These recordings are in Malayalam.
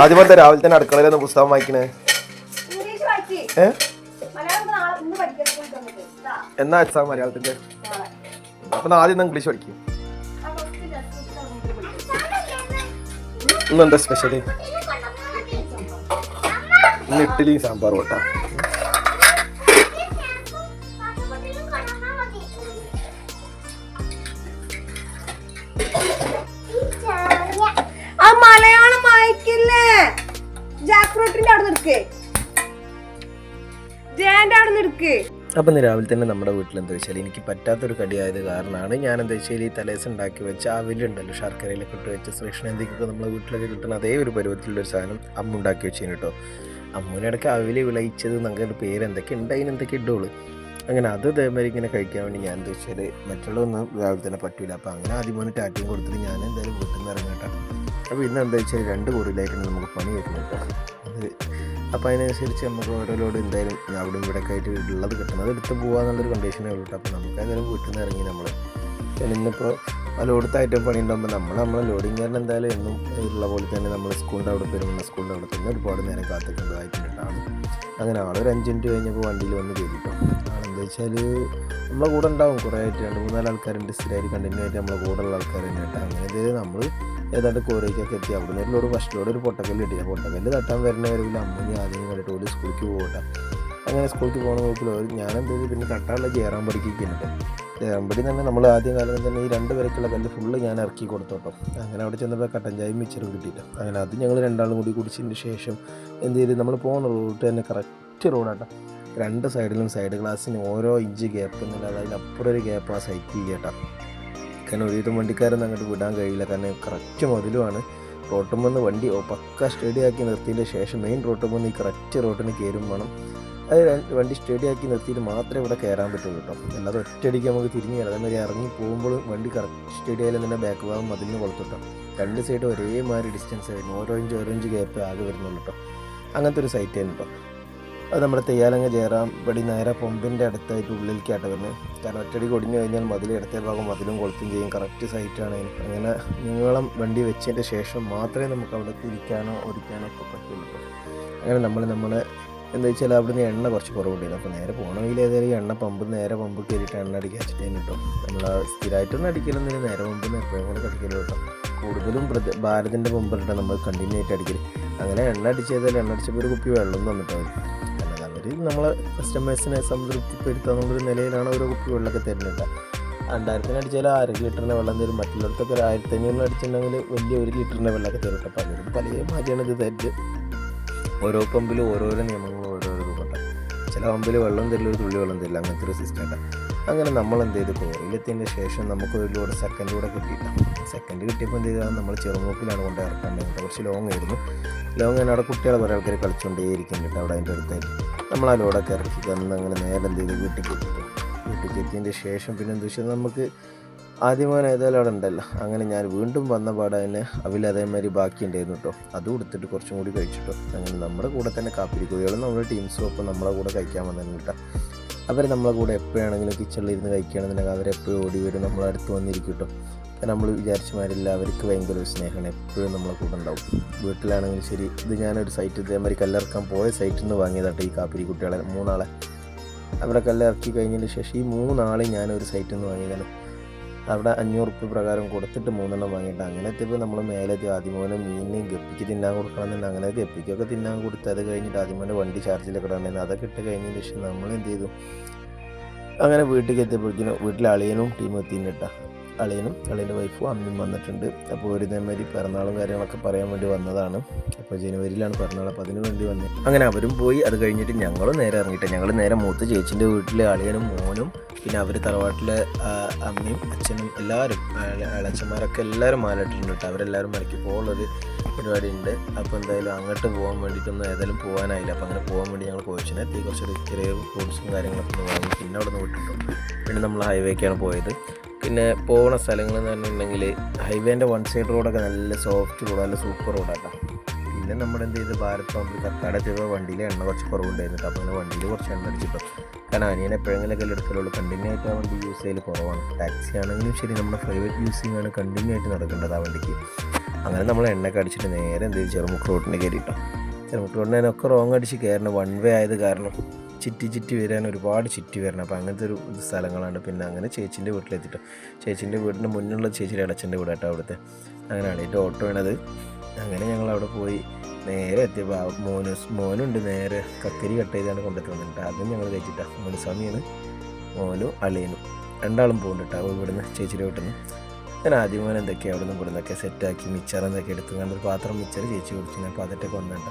അതുപോലെ രാവിലെ തന്നെ അടുക്കളയിൽ ഒന്ന് പുസ്തകം വായിക്കണേ. ഏ? എന്നാ എക്സാം മലയാളത്തിന്റെ അപ്പൊ ആദ്യം ഇംഗ്ലീഷ് പഠിക്കും. ഇന്നെന്താ സ്പെഷ്യൽ ഇന്ന് ഇഡ്ഡലിയും സാമ്പാർ കേട്ടോ അവിടെ അപ്പം ഇന്ന് രാവിലെ തന്നെ നമ്മുടെ വീട്ടിൽ എന്താ വെച്ചാൽ എനിക്ക് പറ്റാത്തൊരു കടിയായത് കാരണമാണ് ഞാൻ എന്താ വെച്ചാൽ ഈ തലേസ് ഉണ്ടാക്കി വെച്ച അവലുണ്ടല്ലോ ശർക്കരയിലൊക്കെ ഇട്ട് വെച്ച ശ്രീഷ്ണന്തിക്കൊക്കെ നമ്മളെ വീട്ടിലൊക്കെ കിട്ടുന്ന അതേ ഒരു പരുവത്തിലുള്ളൊരു സാധനം അമ്മ ഉണ്ടാക്കി വെച്ചതിന് കേട്ടോ. അമ്മൂനിടയ്ക്ക് അവൽ വിളയിച്ചത് നമുക്ക് പേര് എന്തൊക്കെ ഉണ്ട് അതിന് എന്തൊക്കെ ഇടുള്ളൂ. അങ്ങനെ അത് ഇതേമാതിരി ഇങ്ങനെ കഴിക്കാൻ വേണ്ടി ഞാൻ എന്താ വെച്ചാൽ മറ്റുള്ളതൊന്നും രാവിലെ തന്നെ പറ്റൂല. അപ്പോൾ അങ്ങനെ ആദ്യം മോനെ ടാറ്റയും കൊടുത്തിട്ട് ഞാൻ എന്തായാലും വീട്ടിൽ നിന്ന് ഇറങ്ങട്ടെ അപ്പോൾ ഇന്ന് എന്താ വെച്ചാൽ രണ്ട് കൂറിലായിട്ടാണ് നമുക്ക് പണി വരുന്നത് അത് അപ്പോൾ അതിനനുസരിച്ച് നമുക്ക് ഓരോ ലോഡ് എന്തായാലും അവിടെ ഇവിടെ ആയിട്ട് ഉള്ളത് കിട്ടുന്നത് എടുത്ത് പോകാന്നുള്ളൊരു കണ്ടീഷനേ ഉള്ളൂ അപ്പോൾ നമുക്ക് എന്തായാലും വീട്ടിൽ നിന്ന് ഇറങ്ങി നമ്മൾ ഇന്നിപ്പോൾ ലോഡത്തെ ഐറ്റം പണി ഉണ്ടാകുമ്പോൾ നമ്മൾ നമ്മളെ ലോഡിങ് കാരണം എന്തായാലും എന്നും ഉള്ള പോലെ തന്നെ നമ്മൾ സ്കൂളിന്റെ അവിടെ പെരുമണ്ണ സ്കൂളിന്റെ അവിടെ തന്നെ ഒരുപാട് നേരം കാത്തിക്കുന്നതായിട്ടുണ്ടാണ് അങ്ങനെ ആളൊരു അഞ്ച് മിനിറ്റ് കഴിഞ്ഞപ്പോൾ വണ്ടിയിൽ വന്ന് കയറിട്ടോ. ആളെന്താ വെച്ചാൽ നമ്മളെ കൂടെ ഉണ്ടാവും കുറേ ആയിട്ട്. രണ്ട് മൂന്നാൽ ആൾക്കാരുണ്ട് സ്ഥിരമായിട്ട് കണ്ടിന്യൂ ആയിട്ട് നമ്മളെ കൂടെ ഉള്ള ആൾക്കാർ തന്നെ കേട്ടോ. അങ്ങനെ ഇത് നമ്മൾ ഏതാണ്ട് കോരയ്ക്കൊക്കെ എത്തി. അവിടെ നിന്ന് ഒരു ഫസ്റ്റിലൂടെ ഒരു പൊട്ടക്കല്ല് കിട്ടി. ആ പൊട്ടക്കല്ല് തട്ടാൻ വരുന്ന വരവില്ല അമ്മനി ആദ്യം കണ്ടിട്ട് ഒരു സ്കൂളിലേക്ക് പോകട്ടെ അങ്ങനെ സ്കൂളിലേക്ക് പോകുന്ന നോക്കില്ല ഞാൻ എന്ത് പിന്നെ തട്ടാനുള്ള ജയറാൻ പഠിക്കുന്നുണ്ട് ജയറാമ്പടി തന്നെ നമ്മൾ ആദ്യം കാലം തന്നെ ഈ രണ്ട് പേരൊക്കെയുള്ള കല്ല് ഫുള്ള് ഞാൻ ഇറക്കി കൊടുത്തോട്ടോ അങ്ങനെ അവിടെ ചെന്നപ്പോൾ കട്ടൻ ചായയും മിച്ചറും കിട്ടിയിട്ട് അങ്ങനെ അത് ഞങ്ങൾ രണ്ടാളും കൂടി കുടിച്ചതിന് ശേഷം എന്ത് ചെയ്ത്? നമ്മൾ പോകുന്ന റൂട്ട് തന്നെ കറക്റ്റ് റോഡാട്ടോ രണ്ട് സൈഡിലും സൈഡ് ഗ്ലാസ്സിന് ഓരോ ഇഞ്ച് ഗ്യാപ്പ് എന്നല്ലാതെ അതിലപ്പുറം ഒരു ഗ്യാപ്പ് ആ സൈക്കിൾ കേട്ടോ. കാരണം ഒരുവിധം വണ്ടിക്കാരൊന്നും അങ്ങോട്ട് വിടാൻ കഴിയില്ല. കാരണം കറക്റ്റ് മുതലുമാണ്. റോട്ടുമെന്ന് വണ്ടി പക്ക സ്റ്റഡിയാക്കി നിർത്തിയതിന്റെ ശേഷം മെയിൻ റോട്ടുമെന്ന് ഈ കറക്റ്റ് റോട്ടിന് കയറും വേണം. അത് വണ്ടി സ്റ്റഡിയാക്കി നിർത്തിയിട്ട് മാത്രമേ ഇവിടെ കയറാൻ പറ്റുള്ളൂ കേട്ടോ. അല്ലാതെ ഒറ്റയടിക്ക് നമുക്ക് തിരിഞ്ഞ് കയറാം അതേമാതിരി ഇറങ്ങി പോകുമ്പോൾ വണ്ടി കറക്റ്റ് സ്റ്റഡി ആയാലും തന്നെ ബാക്ക് ഭാഗം മതിലിന് കൊടുത്തിട്ടോ രണ്ട് സൈഡ് ഒരേമാതിരി ഡിസ്റ്റൻസ് ആയിരുന്നു. ഓരോ ഇഞ്ച് ഓരോ ഇഞ്ച് ഗ്യാപ്പ് ആകെ വരുന്നുള്ളൂ കേട്ടോ. അങ്ങനത്തെ ഒരു സൈറ്റ് ആയിരുന്നു കേട്ടോ. അത് നമ്മുടെ തെയ്യാലങ്ങ ജയറാം പടി നേരെ പൊമ്പിന്റെ അടുത്തായിട്ട് ഉള്ളിലേക്കാട്ട് വരുന്നത് കാരണം ഒറ്റടി കൊടിഞ്ഞു കഴിഞ്ഞാൽ മതിൽ ഇടത്തെ ഭാഗം മതിലും കൊളുത്തും ചെയ്യും. കറക്റ്റ് സൈറ്റാണ് അങ്ങനെ നീളം വണ്ടി വെച്ചതിന്റെ ശേഷം മാത്രമേ നമുക്ക് അവിടെ തിരിക്കാനോ ഓടിക്കാനോ ഒക്കെ പറ്റുള്ളൂ. അങ്ങനെ നമ്മൾ നമ്മൾ എന്താ വെച്ചാൽ അവിടുന്ന് എണ്ണ കുറച്ച് കുറവുണ്ടായിരുന്നു അപ്പോൾ നേരെ പോകണമെങ്കിൽ ഏതായാലും എണ്ണ പമ്പ് നേരെ പമ്പ് കയറിയിട്ട് എണ്ണ അടിക്കാൻ വെച്ചിട്ട് കിട്ടും നമ്മൾ സ്ഥിരമായിട്ടൊന്നും അടിക്കലൊന്നുമില്ല. നേരെ പമ്പ് നേരത്തെ കൂടെ അടിക്കലും കിട്ടും. കൂടുതലും ഭാരതിന്റെ പമ്പിലിട്ടാണ് നമ്മൾ കണ്ടിന്യൂ ആയിട്ട് അടിക്കൽ അങ്ങനെ എണ്ണ അടിച്ചതായാലും എണ്ണ അടിച്ചപ്പോൾ ഒരു കുപ്പി വെള്ളം തന്നിട്ട് അവർ നമ്മളെ കസ്റ്റമേഴ്സിനെ സംതൃപ്തിപ്പെടുത്താന്നുള്ളൊരു നിലയിലാണ് ഓരോ കുപ്പി വെള്ളമൊക്കെ തരുന്നത്. രണ്ടായിരത്തിന് അടിച്ചാൽ അര ലിറ്ററിന്റെ വെള്ളം തരും. മറ്റുള്ളവർക്കൊക്കെ ഒരു ആയിരത്തി അഞ്ഞൂറിന് അടിച്ചിട്ടുണ്ടെങ്കിൽ വലിയ ഒരു ലിറ്ററിന്റെ വെള്ളമൊക്കെ തരും കേട്ടോ. പലരും പല മാതിരിയാണ് ഇത് തരുന്നത് ഓരോ പമ്പിലും ഓരോരോ നിയമങ്ങളും ഓരോരോ ഇതുകൊണ്ട് ചില പമ്പിൽ വെള്ളം തരില്ല ഒരു തുള്ളി വെള്ളം തരില്ല. അങ്ങനത്തെ ഒരു സിസ്റ്റം അങ്ങനെ നമ്മൾ എന്ത് ചെയ്തു കോറിയിലെത്തിയതിന്റെ ശേഷം നമുക്ക് ഒരു ലോഡ് സെക്കൻഡ് കൂടെ കിട്ടിയിട്ട് സെക്കൻഡ് കിട്ടിയപ്പോൾ എന്ത് ചെയ്താൽ നമ്മൾ ചെറുമൂക്കിലാണ് കൊണ്ട് ഇറക്കേണ്ടത് കുറച്ച് ലോങ് ആയിരുന്നു. ലോങ് ആണ് അവിടെ കുട്ടികളെ കുറേ ആൾക്കാർ കളിച്ചുകൊണ്ടേ ഇരിക്കുന്നുണ്ട് അവിടെ അതിന്റെ അടുത്തായിട്ട്. നമ്മൾ ആ ലോഡൊക്കെ ഇറക്കി തന്ന് അങ്ങനെ നേരെ എന്ത് ചെയ്തു? വീട്ടിൽ എത്തിയിട്ടു വീട്ടിൽ എത്തിയതിന്റെ ശേഷം പിന്നെ എന്താ വെച്ചാൽ നമുക്ക് ആദ്യമോൻ ഏതായാലും അവിടെ ഉണ്ടല്ലോ. അങ്ങനെ ഞാൻ വീണ്ടും വന്ന പാടെ തന്നെ അവിൽ അതേമാതിരി ബാക്കി ഉണ്ടായിരുന്നു കേട്ടോ. അതും എടുത്തിട്ട് കുറച്ചും കൂടി കഴിച്ചിട്ടോ. അങ്ങനെ നമ്മുടെ കൂടെ തന്നെ കാപ്പിരിക്കുകയുള്ളൂ നമ്മുടെ ടീംസും ഒപ്പം നമ്മളെ കൂടെ കഴിക്കാൻ വന്നിട്ടാണ് കേട്ടോ. അവർ നമ്മളെ കൂടെ എപ്പോഴാണെങ്കിലും കിച്ചണിൽ ഇരുന്ന് കഴിക്കുകയാണെന്നുണ്ടെങ്കിൽ അവരെപ്പോഴും ഓടി വരും നമ്മളെ അടുത്ത് വന്നിരിക്കും കേട്ടോ. നമ്മൾ വിചാരിച്ച മാതിരില്ല അവർക്ക് ഭയങ്കര ഒരു സ്നേഹമാണ്. എപ്പോഴും നമ്മളെ കൂടെ ഉണ്ടാവും. വീട്ടിലാണെങ്കിലും ശരി ഇത് ഞാനൊരു സൈറ്റ് ഇതേമാതിരി കല്ലിറക്കാൻ പോയ സൈറ്റിൽ നിന്ന് വാങ്ങിയതാട്ടോ ഈ കാപ്പിരി കുട്ടികളെ. മൂന്നാളെ. അവരെ കല്ലിറക്കി കഴിഞ്ഞതിന് ശേഷം ഈ മൂന്നാളെ ഞാനൊരു സൈറ്റിൽ നിന്ന് വാങ്ങിയതാണ്. അവിടെ അഞ്ഞൂറ് ഉപ്പ് പ്രകാരം കൊടുത്തിട്ട് മൂന്നെണ്ണം വാങ്ങിയിട്ട് അങ്ങനെ എത്തിയപ്പോൾ നമ്മൾ മേലെത്തി ആദ്യമോനെ മീനിനെ ഗപ്പിക്ക് തിന്നാൻ കൊടുക്കണമെന്നുണ്ട്. അങ്ങനെ ഗപ്പിക്കൊക്കെ തിന്നാൻ കൊടുത്ത് അത് കഴിഞ്ഞിട്ട് ആദ്യമോനെ വണ്ടി ചാർജിലൊക്കെ ഇടണമെന്ന് അതൊക്കെ ഇട്ട് കഴിഞ്ഞതിന് ശേഷം നമ്മൾ എന്ത് ചെയ്തു? അങ്ങനെ വീട്ടിലേക്ക് എത്തിയപ്പോഴത്തേനും വീട്ടിലെ അളിയനും ടീമും എത്തിയിട്ടാ അളിയനും അളിയന്റെ വൈഫും അമ്മയും വന്നിട്ടുണ്ട്. അപ്പോൾ ഒരു ഇതേമാതിരി പിറന്നാളും കാര്യങ്ങളൊക്കെ പറയാൻ വേണ്ടി വന്നതാണ്. അപ്പോൾ ജനുവരിയിലാണ് പിറന്നാൾ. അപ്പോൾ അതിന് വേണ്ടി വന്നത് അങ്ങനെ അവരും പോയി. അത് കഴിഞ്ഞിട്ട് ഞങ്ങളും നേരെ ഇറങ്ങിയിട്ട് ഞങ്ങൾ നേരെ മൂത്ത ചേച്ചിന്റെ വീട്ടിലെ അളിയനും മോനും പിന്നെ അവർ തറവാട്ടിലെ അമ്മയും അച്ഛനും എല്ലാവരും അളച്ചന്മാരൊക്കെ എല്ലാവരും മാലിട്ടിട്ടുണ്ട് കേട്ടോ. അവരെല്ലാവരും മലയ്ക്ക് പോകുള്ളൊരു പരിപാടി ഉണ്ട് അപ്പോൾ എന്തായാലും അങ്ങോട്ട് പോകാൻ വേണ്ടിയിട്ടൊന്നും ഏതായാലും പോകാനായില്ല. അപ്പോൾ അങ്ങനെ പോകാൻ വേണ്ടി ഞങ്ങൾ കോച്ചിനെത്തി കുറച്ചൊരു ചെറിയ ഫ്രൂട്ട്സും കാര്യങ്ങളൊക്കെ വാങ്ങി. പിന്നെ അവിടെ നിന്ന് വിട്ടിട്ടുണ്ട് പിന്നെ നമ്മൾ ഹൈവേക്കാണ് പോയത്. പിന്നെ പോകുന്ന സ്ഥലങ്ങൾ എന്ന് പറഞ്ഞിട്ടുണ്ടെങ്കിൽ ഹൈവേന്റെ വൺ സൈഡ് റോഡൊക്കെ നല്ല സോഫ്റ്റ് റോഡ് നല്ല സൂപ്പർ റോഡാട്ടോ പിന്നെ നമ്മൾ എന്ത് ചെയ്ത്? ഭാരത് പമ്പിൽ കക്കാട് എത്തിയപ്പോൾ വണ്ടിയിൽ എണ്ണ കുറച്ച് കുറവുണ്ടായിരുന്നു. അപ്പോൾ അങ്ങനെ വണ്ടിയിൽ കുറച്ച് എണ്ണ അടിച്ചിട്ടു കാരണം അനിയൻ എപ്പോഴെങ്കിലൊക്കെ എടുക്കലുള്ളൂ. കണ്ടിന്യൂ ആയിട്ട് ആ വണ്ടി യൂസ് ചെയ്യൽ കുറവാണ്. ടാക്സി ആണെങ്കിലും ശരി നമ്മുടെ പ്രൈവറ്റ് യൂസിങ് ആണ് കണ്ടിന്യൂ ആയിട്ട് നടക്കേണ്ടത് ആ വണ്ടിക്ക്. അങ്ങനെ നമ്മൾ എണ്ണയൊക്കെ അടിച്ചിട്ട് നേരെ എന്ത് ചെയ്തു? ചെറുമുക്ക് റോഡിനെ കയറിയിട്ടോ ചെറുമുക്ക് റോഡിന് അതിനൊക്കെ റോങ് അടിച്ച് കയറണം. വൺ വേ ആയത് കാരണം. ചിറ്റി ചിറ്റി വരാൻ ഒരുപാട് ചിറ്റി വരണം. അപ്പോൾ അങ്ങനത്തെ ഒരു സ്ഥലങ്ങളാണ്. പിന്നെ അങ്ങനെ ചേച്ചീന്റെ വീട്ടിലെത്തിട്ടോ. ചേച്ചീന്റെ വീടിന്റെ മുന്നിലുള്ള ചേച്ചിയുടെ അടച്ചന്റെ വീട് കേട്ടോ അവിടുത്തെ. അങ്ങനെയാണ്. എന്റെ ഓട്ടോ വേണത് അങ്ങനെ ഞങ്ങൾ അവിടെ പോയി നേരെ എത്തിയപ്പോൾ മോന് മോനുണ്ട് നേരെ കക്കരി കട്ട് ചെയ്താണ് കൊണ്ടെത്തുന്നുണ്ട് അതും ഞങ്ങൾ കഴിച്ചിട്ടാണ് മോനുസ്വാമിയാണ് മോനും അളിയനും. രണ്ടാളും പോകുന്നുണ്ട് കേട്ടോ ഇവിടുന്ന് ചേച്ചിയുടെ വീട്ടിൽ നിന്ന് ഞാൻ ആദ്യം മോൻ എന്തൊക്കെയാണ് അവിടെ നിന്ന് കൊടുന്നൊക്കെ സെറ്റാക്കി മിച്ചർ എന്തൊക്കെ എടുത്ത് കണ്ടൊരു പാത്രം മിച്ചർ ചേച്ചി കുടിച്ചു ഞാൻ പതിട്ട് കൊണ്ടുണ്ട്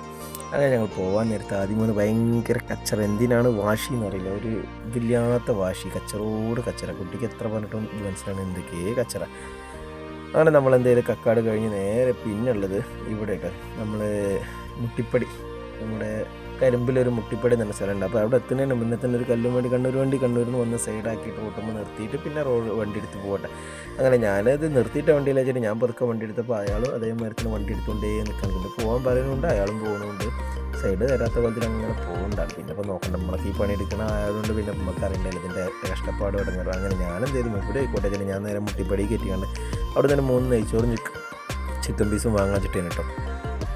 അങ്ങനെ ഞങ്ങൾ പോകാൻ നേരത്തെ ആദ്യം ഭയങ്കര കച്ചറ. എന്തിനാണ് വാശി എന്ന് അറിയില്ല. ഒരു ഇതില്ലാത്ത വാശി. കച്ചറോട് കച്ചറ. കുട്ടിക്ക് എത്ര പറഞ്ഞിട്ടും ഇത് മനസ്സിലാണ് എന്തൊക്കെയേ കച്ചറ. അങ്ങനെ നമ്മൾ എന്തെങ്കിലും കക്കാട് കഴിഞ്ഞ് നേരെ പിന്നുള്ളത് ഇവിടെയൊക്കെ നമ്മൾ മുട്ടിപ്പടി. നമ്മുടെ കരിമ്പിലൊരു മുട്ടിപ്പടി എന്ന സ്ഥലമുണ്ട്. അപ്പോൾ അവിടെ എത്തുന്നതിന് മുന്നേ തന്നെ ഒരു കല്ലും വണ്ടി കണ്ണൂർ വണ്ടി കണ്ണൂരിൽ നിന്ന് വന്ന് സൈഡാക്കിയിട്ട് ഓട്ടുമ്പോൾ നിർത്തിയിട്ട് പിന്നെ റോഡ് വണ്ടി എടുത്ത് പോകട്ടെ. അങ്ങനെ ഞാനത് നിർത്തിയിട്ട വണ്ടിയിൽ വെച്ചിട്ട് ഞാൻ പെറുക്കെ വണ്ടി എടുത്തപ്പോൾ അയാളും അതേമാതിരി തന്നെ വണ്ടി എടുത്തുകൊണ്ടേ നിൽക്കണം പിന്നെ പോകാൻ പറയുന്നുണ്ട്. അയാളും പോകുന്നുണ്ട് സൈഡ് തരാത്ത പോലത്തിൽ അങ്ങനെ പോകുന്നുണ്ടാണ് പിന്നെ ഇപ്പോൾ നോക്കണ്ട. നമ്മളൊക്കെ ഈ പണി എടുക്കണ ആയതുകൊണ്ട് പിന്നെ നമുക്ക് അറിയണ്ടല്ലോ. ഇതിന്റെ കഷ്ടപ്പാട് തുടങ്ങുന്നത് അങ്ങനെ ഞാനെന്ത് ചെയ്തു? ഇവിടെ ആയിക്കോട്ടെ. ഞാൻ നേരെ മുട്ടിപ്പടി കയറ്റിക്കൊണ്ട് അവിടെ തന്നെ മൂന്ന് നെയ്ച്ചോറും ചിക്കൻ പീസും വാങ്ങാൻ ചിട്ടേനെ കേട്ടോ.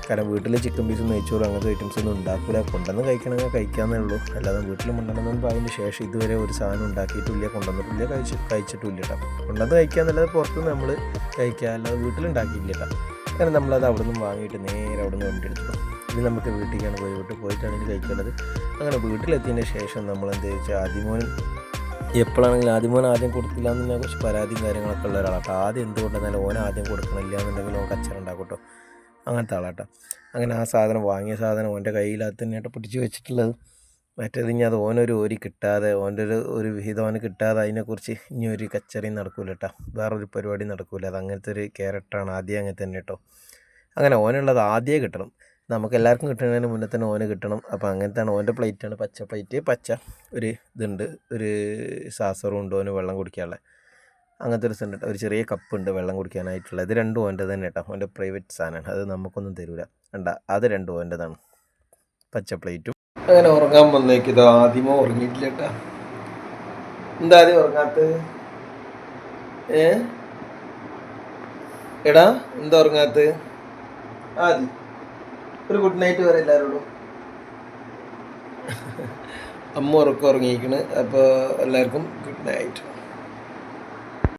കാരണം വീട്ടിൽ ചിക്കൻ പീസും നെയ്ച്ചോറും അങ്ങനത്തെ ഐറ്റംസ് ഒന്നും ഉണ്ടാക്കില്ല കൊണ്ടുവന്ന് കഴിക്കണമെങ്കിൽ കഴിക്കാമെന്നേ ഉള്ളൂ. അല്ലാതെ വീട്ടിൽ കൊണ്ടുവന്നതെന്ന് അതിന് ശേഷം ഇതുവരെ ഒരു സാധനം ഉണ്ടാക്കിയിട്ടില്ല കൊണ്ടുവന്നിട്ടില്ല കഴിച്ച് കഴിച്ചിട്ടില്ല കേട്ടോ. കൊണ്ടുവന്ന് കഴിക്കാമെന്നല്ലാതെ പുറത്ത് നമ്മൾ കഴിക്കുക അല്ലാതെ വീട്ടിലുണ്ടാക്കിയില്ല കേട്ടോ. കാരണം നമ്മളത് അവിടെ നിന്ന് വാങ്ങിയിട്ട് നേരെ അവിടെ നിന്ന് വണ്ടി എടുത്തു ഇനി നമുക്ക് വീട്ടിലേക്കാണ് പോയി വിട്ട് പോയിട്ടാണ് ഇനി കഴിക്കേണ്ടത്. അങ്ങനെ വീട്ടിലെത്തിയതിന് ശേഷം നമ്മൾ എന്താ വെച്ചാൽ ആദ്യമോൻ എപ്പോഴാണെങ്കിലും ആദ്യമോൻ ആദ്യം കൊടുത്തില്ല എന്നതിനെ കുറച്ച് പരാതിയും കാര്യങ്ങളൊക്കെ ഉള്ള ഒരാളാണ്. അപ്പോൾ ആദ്യം എന്തുകൊണ്ടെന്നാലും ഓൻ ആദ്യം കൊടുക്കണില്ല എന്നുണ്ടെങ്കിൽ ഓൻ കച്ചറ അങ്ങനത്തെ ആളാട്ടോ. അങ്ങനെ ആ സാധനം വാങ്ങിയ സാധനം ഓന്റെ കയ്യിലകത്ത് തന്നെയായിട്ട് പിടിച്ച് വെച്ചിട്ടുള്ളത്. മറ്റേത് ഇനി അത് ഓനൊരു ഓരി കിട്ടാതെ ഓന്റെ ഒരു ഒരു വിഹിതം അവന് കിട്ടാതെ അതിനെക്കുറിച്ച് ഇനി ഒരു കച്ചറിയും നടക്കൂല കേട്ടോ വേറൊരു പരിപാടി നടക്കൂല. അത് അങ്ങനത്തെ ഒരു ക്യാരക്ടറാണ് ആദ്യം അങ്ങനെ തന്നെ കേട്ടോ അങ്ങനെ ഓനുള്ളത് ആദ്യമേ കിട്ടണം. നമുക്ക് എല്ലാവർക്കും കിട്ടുന്നതിന് മുന്നേ തന്നെ ഓന് കിട്ടണം. അപ്പോൾ അങ്ങനത്തെയാണ് ഓന്റെ പ്ലേറ്റാണ് പച്ച പ്ലേറ്റ്. പച്ച ഒരു ഇതുണ്ട്. ഒരു സാസറും ഉണ്ട് ഓന് വെള്ളം കുടിക്കാനുള്ള. അങ്ങനത്തെ ഒരു സെന്റ് ഒരു ചെറിയ കപ്പ് ഉണ്ട് വെള്ളം കുടിക്കാനായിട്ടുള്ള. ഇത് രണ്ടും ഓന്റെ തന്നെ കേട്ടോ ഓന്റെ പ്രൈവറ്റ് സാധനമാണ്. അത് നമുക്കൊന്നും തരൂല. വേണ്ട അത് രണ്ടും ഓന്റെതാണ്. പച്ച പ്ലേറ്റും അങ്ങനെ ഉറങ്ങാൻ വന്നേക്ക്. ഇത് ആദ്യമോ ഉറങ്ങിയിട്ടില്ല കേട്ടാ എന്താ ആദ്യം ഉറങ്ങാത്തത്? ഏ? എടാ എന്താ ഉറങ്ങാത്തത്? ആദ്യം ഒരു ഗുഡ് നൈറ്റ് വരെ എല്ലാവരോടും അമ്മ ഉറക്കം ഉറങ്ങിയിരിക്കണ്. അപ്പോൾ എല്ലാവർക്കും ഗുഡ് നൈറ്റ്